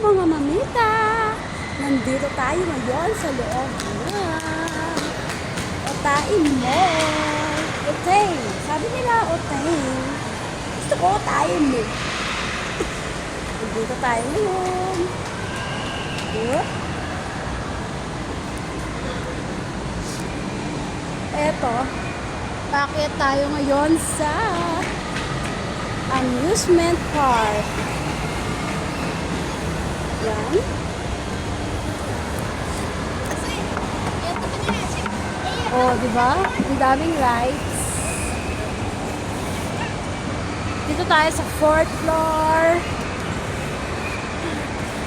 mga mamita! Nandito tayo ngayon sa loob ng Otain Mall. Otain. Sabi nila Otain. Gusto ko Otain eh. Nandito tayo ngayon. Yup. Eto, bakit tayo ngayon sa amusement park? Yan. Oh, di ba? Ang daming rides. Dito tayo sa fourth floor.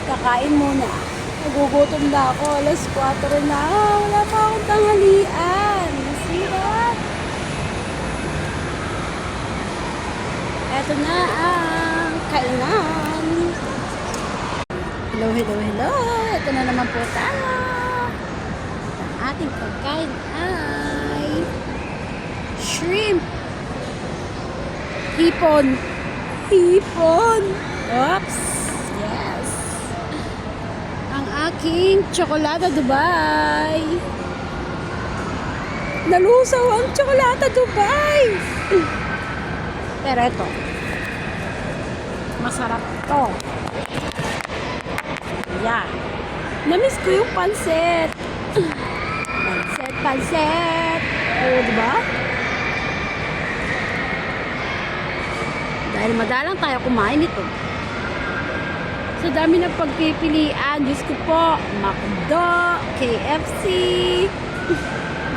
Kakain muna. Nagugutom na ako. Alas 4 na. Wala pa akong tanghalian. Masira. Eto na ang kainan. Hello, hello, hello. Ito na naman po tayo. Ang ating pagkain ay shrimp. Hipon. Hipon. Oops. Yes. Ang aking tsokolata Dubai. Nalusaw ang tsokolata Dubai. Pero ito. Masarap to. Yan. Namiss ko yung pansit. Pansit, pansit. Oo, di ba? Dahil madalang tayo kumain nito. So, dami ng pagpipilian. Diyos ko po, McDo, KFC,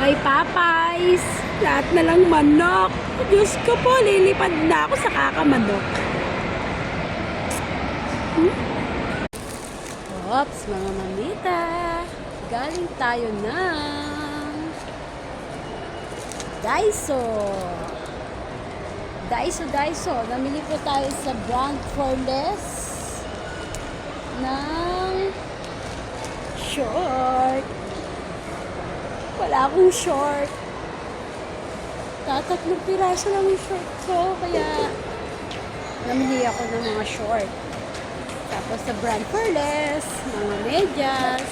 may Popeyes, lahat na lang manok. Diyos ko po, lilipad na ako sa kakamanok. Oops, mga mamita. Galing tayo ng Daiso. Daiso, Daiso. Namili po tayo sa brand for less ng short. Wala akong short. Tatatlong piraso lang yung short ko. Kaya namili ako ng mga short. Tapos sa brand for less, mga medyas.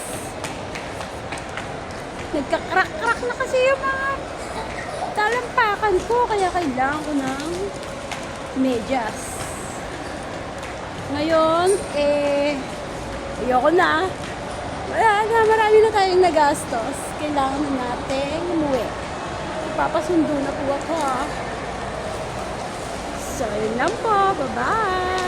Nagkakrak-krak na kasi yung mga talampakan ko. Kaya kailangan ko ng medyas. Ngayon, eh, ayoko na. Wala na, marami na tayong nagastos. Kailangan na natin umuwi. Papasundo na po ako ha. So, yun lang po. Bye-bye!